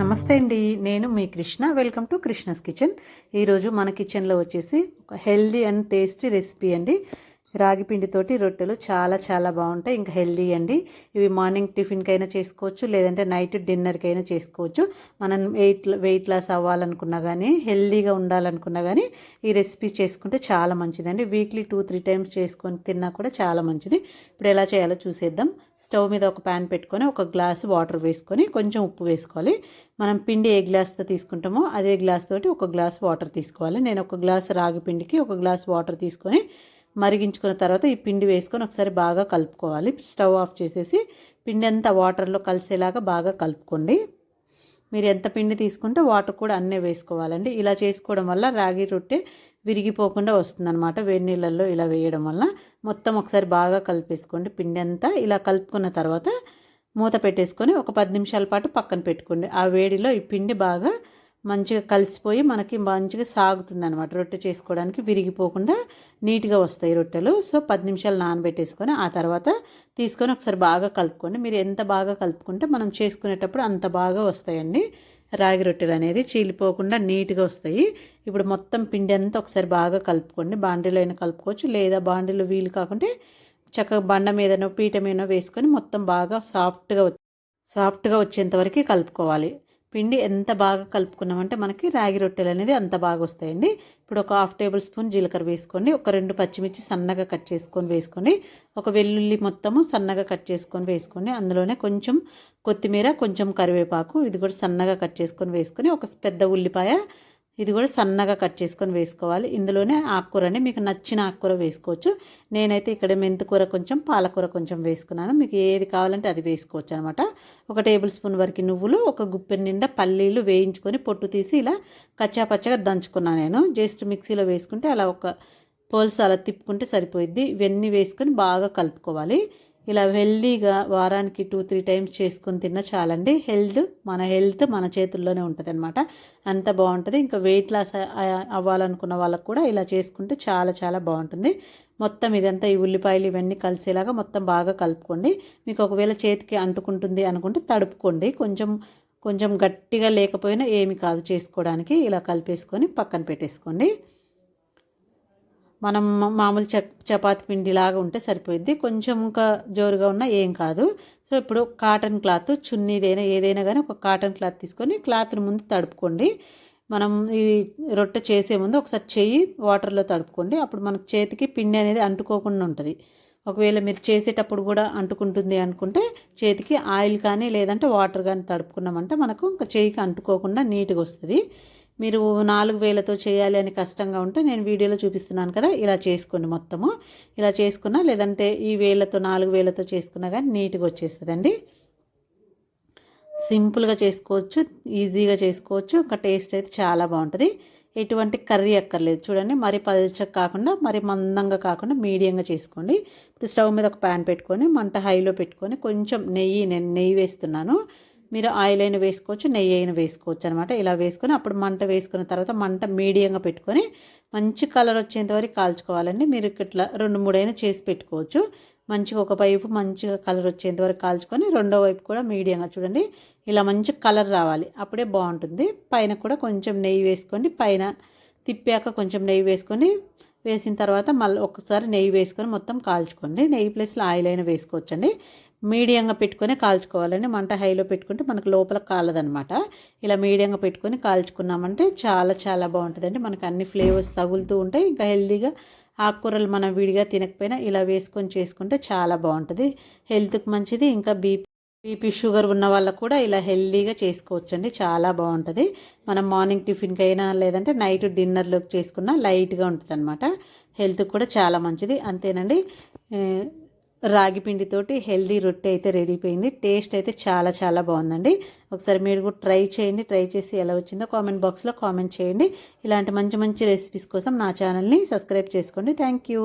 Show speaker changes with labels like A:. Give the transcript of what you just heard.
A: నమస్తే అండి. నేను మీ Krishna. Welcome to Krishna's kitchen. ఈరోజు మన కిచెన్లో వచ్చేసి ఒక హెల్దీ అండ్ టేస్టీ రెసిపీ అండి. రాగి పిండితోటి రొట్టెలు చాలా చాలా బాగుంటాయి. ఇంకా హెల్దీ అండి. ఇవి మార్నింగ్ టిఫిన్కైనా చేసుకోవచ్చు లేదంటే నైట్ డిన్నర్కైనా చేసుకోవచ్చు. మనం వెయిట్ వెయిట్ లాస్ అవ్వాలనుకున్నా కానీ హెల్దీగా ఉండాలనుకున్నా కానీ ఈ రెసిపీ చేసుకుంటే చాలా మంచిదండి. వీక్లీ టూ త్రీ టైమ్స్ చేసుకొని తిన్నా కూడా చాలా మంచిది. ఇప్పుడు ఎలా చేయాలో చూసేద్దాం. స్టవ్ మీద ఒక ప్యాన్ పెట్టుకొని ఒక గ్లాస్ వాటర్ వేసుకొని కొంచెం ఉప్పు వేసుకోవాలి. మనం పిండి ఏ గ్లాస్తో తీసుకుంటామో అదే గ్లాస్ తోటి ఒక గ్లాస్ వాటర్ తీసుకోవాలి. నేను ఒక గ్లాస్ రాగి పిండికి ఒక గ్లాస్ వాటర్ తీసుకొని మరిగించుకున్న తర్వాత ఈ పిండి వేసుకొని ఒకసారి బాగా కలుపుకోవాలి. స్టవ్ ఆఫ్ చేసేసి పిండి అంతా వాటర్లో కలిసేలాగా బాగా కలుపుకోండి. మీరు ఎంత పిండి తీసుకుంటే వాటర్ కూడా అన్నీ వేసుకోవాలండి. ఇలా చేసుకోవడం వల్ల రాగి రొట్టె విరిగిపోకుండా వస్తుందన్నమాట వేడి నీళ్ళల్లో ఇలా వేయడం వల్ల. మొత్తం ఒకసారి బాగా కలిపేసుకోండి పిండి అంతా. ఇలా కలుపుకున్న తర్వాత మూత పెట్టేసుకొని ఒక పది నిమిషాల పాటు పక్కన పెట్టుకోండి. ఆ వేడిలో ఈ పిండి బాగా మంచిగా కలిసిపోయి మనకి మంచిగా సాగుతుంది అనమాట రొట్టె చేసుకోవడానికి విరిగిపోకుండా నీట్గా వస్తాయి రొట్టెలు. సో పది నిమిషాలు నానబెట్టేసుకొని ఆ తర్వాత తీసుకొని ఒకసారి బాగా కలుపుకోండి. మీరు ఎంత బాగా కలుపుకుంటే మనం చేసుకునేటప్పుడు అంత బాగా వస్తాయండి. రాగి రొట్టెలు అనేది చీలిపోకుండా నీట్గా వస్తాయి. ఇప్పుడు మొత్తం పిండి అంతా ఒకసారి బాగా కలుపుకోండి. బాండీలో అయినా కలుపుకోవచ్చు. లేదా బాండీలో వీలు కాకుంటే చక్కగా బండ మీదనో పీట మీదనో వేసుకొని మొత్తం బాగా సాఫ్ట్గా సాఫ్ట్గా వచ్చేంత వరకు కలుపుకోవాలి. పిండి ఎంత బాగా కలుపుకున్నామంటే మనకి రాగి రొట్టెలు అనేది అంత బాగా వస్తాయండి. ఇప్పుడు ఒక హాఫ్ టేబుల్ స్పూన్ జీలకర్ర వేసుకొని ఒక రెండు పచ్చిమిర్చి సన్నగా కట్ చేసుకొని వేసుకొని ఒక వెల్లుల్లి మొత్తము సన్నగా కట్ చేసుకొని వేసుకొని అందులోనే కొంచెం కొత్తిమీర కొంచెం కరివేపాకు ఇది కూడా సన్నగా కట్ చేసుకొని వేసుకొని ఒక పెద్ద ఉల్లిపాయ ఇది కూడా సన్నగా కట్ చేసుకొని వేసుకోవాలి. ఇందులోనే ఆకుకూరని మీకు నచ్చిన ఆకుకూర వేసుకోవచ్చు. నేనైతే ఇక్కడ మెంతికూర కొంచెం పాలకూర కొంచెం వేసుకున్నాను. మీకు ఏది కావాలంటే అది వేసుకోవచ్చు అనమాట. ఒక టేబుల్ స్పూన్ వరకు నువ్వులు ఒక గుప్పె నిండా పల్లీలు వేయించుకొని పొట్టు తీసి ఇలా కచ్చాపచ్చగా దంచుకున్నాను నేను. జస్ట్ మిక్సీలో వేసుకుంటే అలా ఒక పోల్స్ అలా తిప్పుకుంటే సరిపోయిద్ది. ఇవన్నీ వేసుకొని బాగా కలుపుకోవాలి. ఇలా హెల్దీగా వారానికి టూ త్రీ టైమ్స్ చేసుకొని తిన్నా చాలండి. హెల్త్ మన హెల్త్ మన చేతుల్లోనే ఉంటుంది అనమాట అంత బాగుంటుంది. ఇంకా వెయిట్ లాస్ అవ్వాలనుకున్న వాళ్ళకు కూడా ఇలా చేసుకుంటే చాలా చాలా బాగుంటుంది. మొత్తం ఇదంతా ఈ ఉల్లిపాయలు ఇవన్నీ కలిసేలాగా మొత్తం బాగా కలుపుకోండి. మీకు ఒకవేళ చేతికి అంటుకుంటుంది అనుకుంటే తడుపుకోండి. కొంచెం కొంచెం గట్టిగా లేకపోయినా ఏమి కాదు. చేసుకోవడానికి ఇలా కలిపేసుకొని పక్కన పెట్టేసుకోండి. మనం మామూలు చ చపాతి పిండిలాగా ఉంటే సరిపోయిద్ది. కొంచెం ఇంకా జోరుగా ఉన్నా ఏం కాదు. సో ఇప్పుడు కాటన్ క్లాత్ చున్నీదైనా ఏదైనా కానీ ఒక కాటన్ క్లాత్ తీసుకొని క్లాత్ని ముందు తడుపుకోండి. మనం ఇది రొట్టె చేసే ముందు ఒకసారి చెయ్యి వాటర్లో తడుపుకోండి. అప్పుడు మనకు చేతికి పిండి అనేది అంటుకోకుండా ఉంటుంది. ఒకవేళ మీరు చేసేటప్పుడు కూడా అంటుకుంటుంది అనుకుంటే చేతికి ఆయిల్ కానీ లేదంటే వాటర్ కానీ తడుపుకున్నామంటే మనకు ఇంకా చేయికి అంటుకోకుండా నీట్గా వస్తుంది. మీరు నాలుగు వేలతో చేయాలి అని కష్టంగా ఉంటే నేను వీడియోలో చూపిస్తున్నాను కదా ఇలా చేసుకోండి మొత్తము. ఇలా చేసుకున్నా లేదంటే ఈ వేలతో నాలుగు వేలతో చేసుకున్నా కానీ నీట్గా వచ్చేస్తుందండి. సింపుల్గా చేసుకోవచ్చు ఈజీగా చేసుకోవచ్చు ఇంకా టేస్ట్ అయితే చాలా బాగుంటుంది. ఎటువంటి కర్రీ అక్కర్లేదు. చూడండి మరి పల్చగా కాకుండా మరి మందంగా కాకుండా మీడియంగా చేసుకోండి. ఇప్పుడు స్టవ్ మీద ఒక ప్యాన్ పెట్టుకొని మంట హైలో పెట్టుకొని కొంచెం నెయ్యి నేను నెయ్యి వేస్తున్నాను. మీరు ఆయిల్ అయినా వేసుకోవచ్చు నెయ్యి అయినా వేసుకోవచ్చు అనమాట ఇలా వేసుకొని అప్పుడు మంట వేసుకున్న తర్వాత మంట మీడియంగా పెట్టుకొని మంచి కలర్ వచ్చేంత వరకు కాల్చుకోవాలండి. మీరు ఇట్లా రెండు మూడైనా చేసి పెట్టుకోవచ్చు. మంచిగా ఒక వైపు మంచిగా కలర్ వచ్చేంత వరకు కాల్చుకొని రెండో వైపు కూడా మీడియంగా చూడండి. ఇలా మంచి కలర్ రావాలి. అప్పుడే బాగుంటుంది. పైన కూడా కొంచెం నెయ్యి వేసుకోండి. పైన తిప్పాక కొంచెం నెయ్యి వేసుకొని వేసిన తర్వాత మళ్ళీ ఒకసారి నెయ్యి వేసుకొని మొత్తం కాల్చుకోండి. నెయ్యి ప్లస్లో ఆయిల్ అయినా వేసుకోవచ్చండి. మీడియంగా పెట్టుకొని కాల్చుకోవాలండి. మంట హైలో పెట్టుకుంటే మనకు లోపల కాలదనమాట ఇలా మీడియంగా పెట్టుకొని కాల్చుకున్నామంటే చాలా చాలా బాగుంటుందండి. మనకు అన్ని ఫ్లేవర్స్ తగులుతూ ఉంటాయి. ఇంకా హెల్తీగా ఆకుకూరలు మనం విడిగా తినకపోయినా ఇలా వేసుకొని చేసుకుంటే చాలా బాగుంటుంది. హెల్త్కి మంచిది. ఇంకా బీపీ బీపీ షుగర్ ఉన్న వాళ్ళకు కూడా ఇలా హెల్దీగా చేసుకోవచ్చండి. చాలా బాగుంటుంది. మనం మార్నింగ్ టిఫిన్కి అయినా లేదంటే నైట్ డిన్నర్లోకి చేసుకున్నా లైట్గా ఉంటుంది అనమాట హెల్త్కి కూడా చాలా మంచిది. అంతేనండి. రాగి పిండితోటి హెల్దీ రొట్టె అయితే రెడీ అయిపోయింది టేస్ట్ అయితే చాలా చాలా బాగుందండి. ఒకసారి మీరు కూడా ట్రై చేయండి. ట్రై చేసి ఎలా వచ్చిందో కామెంట్ బాక్స్లో కామెంట్ చేయండి. ఇలాంటి మంచి మంచి రెసిపీస్ కోసం నా ఛానల్ని సబ్స్క్రైబ్ చేసుకోండి. Thank you.